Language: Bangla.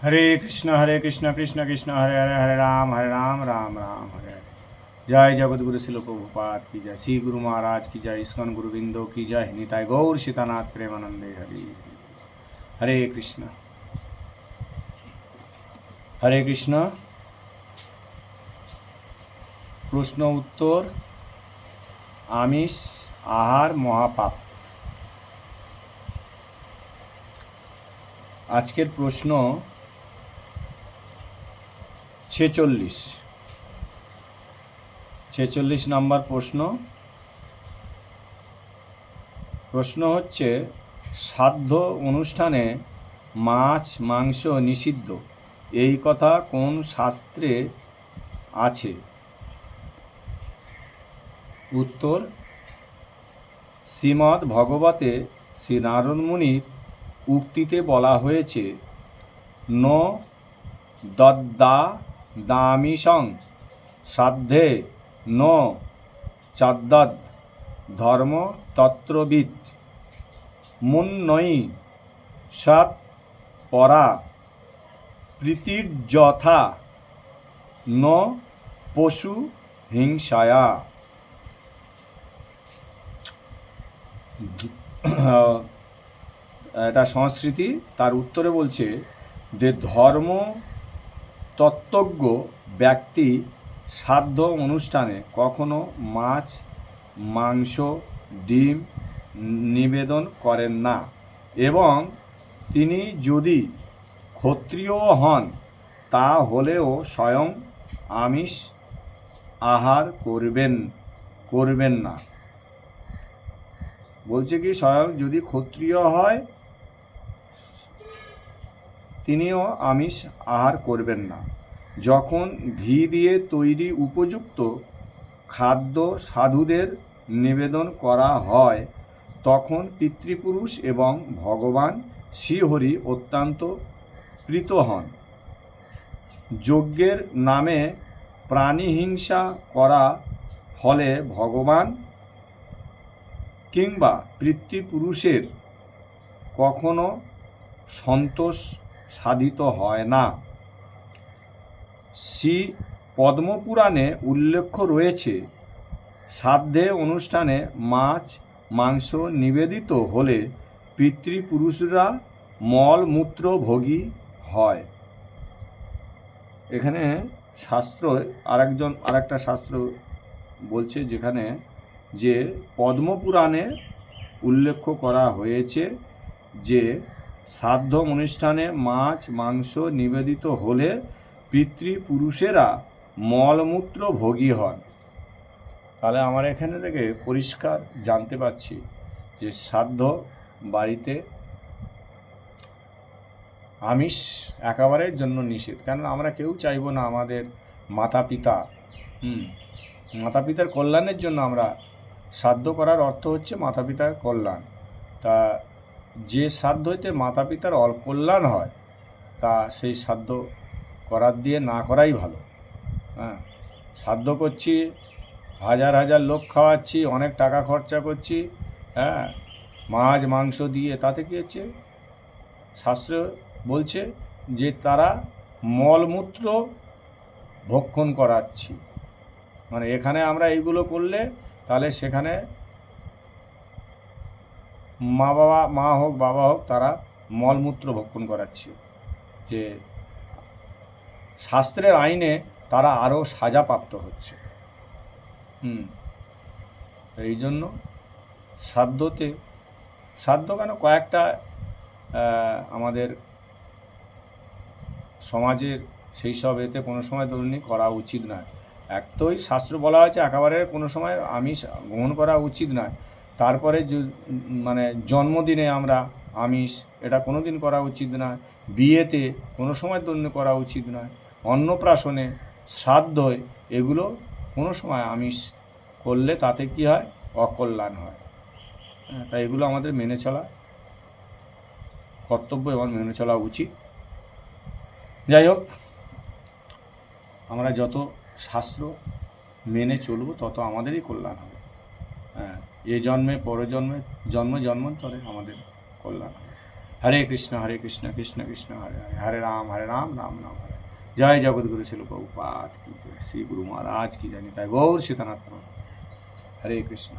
হরে কৃষ্ণ হরে কৃষ্ণ কৃষ্ণ কৃষ্ণ হরে হরে হরে রাম হরে রাম রাম রাম হরে হরে জয় জগৎগুরু শিল প্রভুপাত কি জয় শ্রী গুরু মহারাজ কি জয় ইস্কন গুরুবৃন্দ কি জয় নিতাই গৌর সীতানাথ প্রেমানন্দে হরি হরে কৃষ্ণ হরে কৃষ্ণ প্রশ্ন উত্তর আমিষ আহার মহাপাপ আজকের প্রশ্ন ছেচল্লিশ। ছেচল্লিশ নাম্বার প্রশ্ন। প্রশ্ন হচ্ছে, সাধ্য অনুষ্ঠানে মাছ, মাংস নিষিদ্ধ, এই কথা কোন শাস্ত্রে আছে? উত্তর, শ্রীমদ্ ভগবতে শ্রী নারদ মুনির উক্তিতে বলা হয়েছে, ন দদ্দা দামিসং সাধ্যে ন চাদ্দদ, ধর্ম তত্ত্ববিদ মুন্নয়ী সৎ পরা, প্রীতির যথা, ন পশু হিংসায়া। এটা সংস্কৃতি, তার উত্তরে বলছে যে ধর্ম তত্ত্বজ্ঞ ব্যক্তি সাধ্য অনুষ্ঠানে কখনো মাছ, মাংস, ডিম নিবেদন করেন না এবং তিনি যদি ক্ষত্রিয় হন তা হলেও স্বয়ং আমিষ আহার করবেন করবেন না। বলছে কি, স্বয়ং যদি ক্ষত্রিয় হয় তিনিও আমিষ আহার করবেন না। যখন ঘি দিয়ে তৈরি উপযুক্ত খাদ্য সাধুদের নিবেদন করা হয়, তখন পিতৃপুরুষ এবং ভগবান শ্রীহরি অত্যন্ত প্রীত হন। যজ্ঞের নামে প্রাণীহিংসা করা ফলে ভগবান কিংবা পিতৃপুরুষের কখনো সন্তোষ সাধিত হয় না। শ্রী পদ্মপুরাণে উল্লেখ রয়েছে শ্রাদ্ধে অনুষ্ঠানে মাছ, মাংস নিবেদিত হলে পিতৃপুরুষরা মলমূত্র ভোগী হয়। এখানে শাস্ত্র, আরেকজন, আরেকটা শাস্ত্র বলছে যেখানে যে পদ্মপুরাণে উল্লেখ করা হয়েছে যে শ্রাদ্ধ অনুষ্ঠানে মাছ, মাংস নিবেদিত হলে পিতৃপুরুষেরা মলমূত্র ভোগী হন। তাহলে আমার এখানে থেকে পরিষ্কার জানতে পারছি যে শ্রাদ্ধ বাড়িতে আমিষ একেবারের জন্য নিষেধ। কেন আমরা কেউ চাইব না আমাদের মাতা পিতা হুম মাতা পিতার কল্যাণের জন্য আমরা শ্রাদ্ধ করার অর্থ হচ্ছে মাতা পিতার কল্যাণ। তা যে শ্রাদ্ধ হইতে মাতা পিতার অকল্যাণ হয়, তা সেই শ্রাদ্ধ করার দিয়ে না করাই ভালো। হ্যাঁ শ্রাদ্ধ করছি, হাজার হাজার লোক খাওয়াচ্ছি, অনেক টাকা খরচা করছি হ্যাঁ মাছ, মাংস দিয়ে, তাতে কী হচ্ছে? শাস্ত্র বলছে যে তারা মলমূত্র ভক্ষণ করাচ্ছি। মানে এখানে আমরা এইগুলো করলে তাহলে সেখানে মা বাবা, মা হোক, বাবা হোক, তারা মলমূত্র ভক্ষণ করাচ্ছে। যে শাস্ত্রের আইনে তারা আরও সাজাপ্রাপ্ত হচ্ছে। হুম। এই জন্য শ্রাদ্ধতে শ্রাদ্ধ কেন? কয়েকটা আমাদের সমাজের সেই সব এতে কোনো সময় ধরুন করা উচিত নয়। এক তোই শাস্ত্র বলা হয়েছে, একেবারে কোনো সময় আমিষ গ্রহণ করা উচিত নয়। তারপরে মানে জন্মদিনে আমরা আমিষ এটা কোনো দিন করা উচিত নয়। বিয়েতে কোনো সময় দন্য করা উচিত নয়। অন্নপ্রাশনে শ্রাদ্ধয় এগুলো কোনো সময় আমিষ করলে তাতে কি হয়? অকল্যাণ হয়। হ্যাঁ, তাই এগুলো আমাদের মেনে চলা কর্তব্য এবং মেনে চলা উচিত। যাই হোক আমরা যত শাস্ত্র মেনে চলব তত আমাদেরই কল্যাণ হবে। এ জন্মে পরজন্মে জন্মে, জন্ম জন্মান্তরে আমাদের কল্যাণ। হরে কৃষ্ণ হরে কৃষ্ণ কৃষ্ণ কৃষ্ণ, হরে হরে হরে রাম হরে রাম রাম রাম, হরে। জয় জগৎগুরু শিল প্রভুপাত শ্রী গুরু মহারাজ কি জানি, তাই গৌর সীতানাথ হরে কৃষ্ণ।